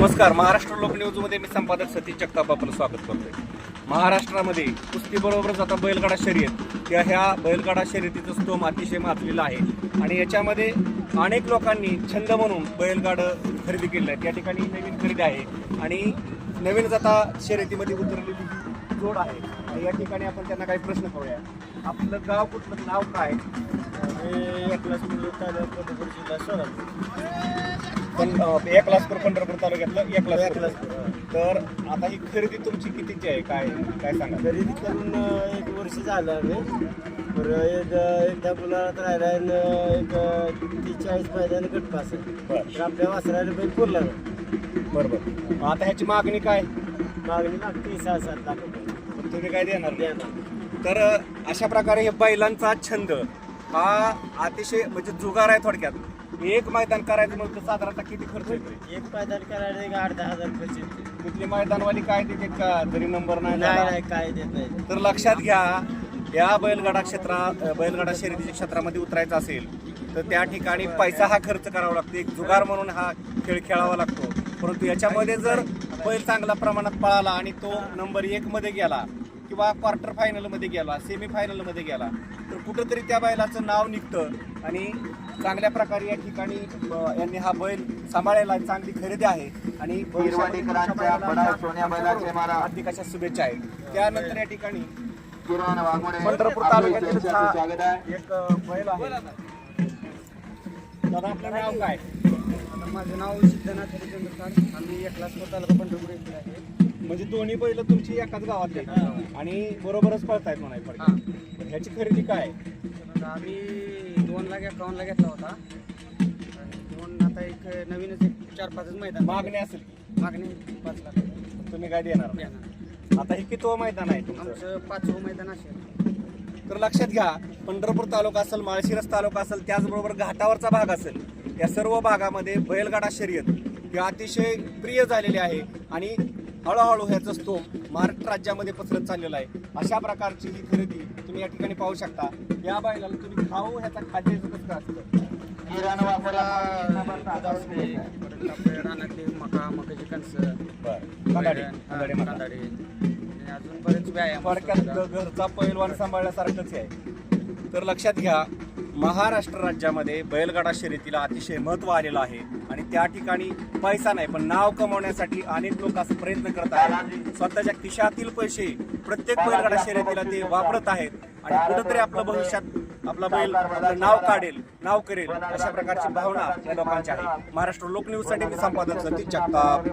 नमस्कार महाराष्ट्र लोक न्यूजमध्ये मी संपादक सतीश जगताप आपलं स्वागत करतोय. महाराष्ट्रामध्ये कुस्तीबरोबरच आता बैलगाडा शर्यत या ह्या बैलगाडा शर्यतीचं स्तोम अतिशय माजलेला आहे. आणि याच्यामध्ये अनेक लोकांनी छंद म्हणून बैलगाडं खरेदी केलं आहे त्या ठिकाणी नवीन खरेदी आहे. आणि नवीनच आता शर्यतीमध्ये उतरलेली ही जोड आहे आणि या ठिकाणी आपण त्यांना काही प्रश्न करूया. आपलं गाव कुठलं नाव काय? एक क्लास जिल्हा सोलापूर. पण एक लासपूर पंढरपूर तालुक्यातलं एक एक लासपूर लासपूर. तर आता ही खरेदी तुमची कितीची आहे? काय काय सांगा? खरेदी करून एक वर्ष झालं आम्ही. तर एक एकदा तर राहिला एक तीस चाळीस मैदान गट पास आहे. तर आपल्या वासराला बैल पुरला बरोबर आता ह्याची मागणी काय? मागणी लागते सहा सात लाख रुपये. तुम्ही काय देणार. देणार. तर अशा प्रकारे हे बैलांचा छंद हा अतिशय म्हणजे जुगार आहे थोडक्यात. एक मैदान करायचं म्हणजे तर साधारणतः किती खर्च येतोय? एक मैदान करायला एक आठ दहा हजार खर्च येते तिथली मैदानवाली काय देते का? जरी नंबर नाही नाही झाला, नाही काय देत नाही. तर लक्षात घ्या या बैलगाडा क्षेत्रात बैलगाडा शर्यतीच्या क्षेत्रामध्ये उतरायचं असेल तर त्या ठिकाणी पैसा हा खर्च करावा लागतो. एक जुगार म्हणून हा खेळ खेळावा लागतो. परंतु याच्यामध्ये जर बैल चांगल्या प्रमाणात पळाला आणि तो नंबर एक मध्ये गेला किंवा क्वार्टर फायनलमध्ये गेला सेमी फायनलमध्ये गेला तर कुठंतरी त्या बैलाचं नाव निघतं. आणि चांगल्या प्रकारे या ठिकाणी यांनी हा बैल सांभाळायला चांगली खरेदी आहे. आणि हार्दिक अशा शुभेच्छा आहेत. त्यानंतर या ठिकाणी पंढरपूर तालुक्यातील त्यांचे स्वागत आहे. एक बैल आहे. दादा आपलं नाव काय? आता माझं नाव सिद्धनाथ हरिचंद्र खान आम्ही एक क्लास तालुका पंढरपूर येथे आहे. म्हणजे दोन्ही बैल तुमची एकाच गावात आहेत. आणि बरोबरच पळतायत म्हणाय हां. ह्याची खरेदी काय तर आम्ही दोन लाख एकावन्नला घेतला होता. आणि दोन आता एक नवीनच एक चार पाचच मैदान. मागणी असेल की? मागणी पाच लाख. तुम्ही काय देणार? देणार. आता हे किती मैदान आहे तुमचं? आमचं पाचवं मैदान असेल. तर लक्षात घ्या पंढरपूर तालुका असेल माळशिरस तालुका असेल त्याचबरोबर घाटावरचा भाग असेल या सर्व भागामध्ये बैलगाडा शर्यत ही अतिशय प्रिय झालेली आहे. आणि हळूहळू ह्याचं स्तोम महाराष्ट्र राज्यामध्ये पसरत चाललेला आहे अशा प्रकारची ही खरेदी तुम्ही या ठिकाणी पाहू शकता. या बैलाला तुम्ही खाऊ ह्याचा खाद्याचं कसं असतं? रानातले मका मकाची कणसं कांदाडे अजून बरेच व्यायाम थोडक्यात घरचा पैलवान सांभाळण्यासारखंच आहे. तर लक्षात घ्या महाराष्ट्र राज्यामध्ये बैलगाडा शर्यतीला अतिशय महत्त्व आलेलं आहे आणि त्या ठिकाणी पैसा नाही पण नाव कमवण्यासाठी अनेक लोक असं प्रयत्न करत आहेत. स्वतःच्या खिशातील पैसे प्रत्येक बैलगाडा शर्यतीला ते वापरत आहेत आणि कुठंतरी आपलं भविष्यात आपला बैल आपलं नाव काढेल नाव करेल अशा प्रकारची भावना या लोकांची आहे. महाराष्ट्र लोक न्यूजसाठी मी संपादक सतीश जगताप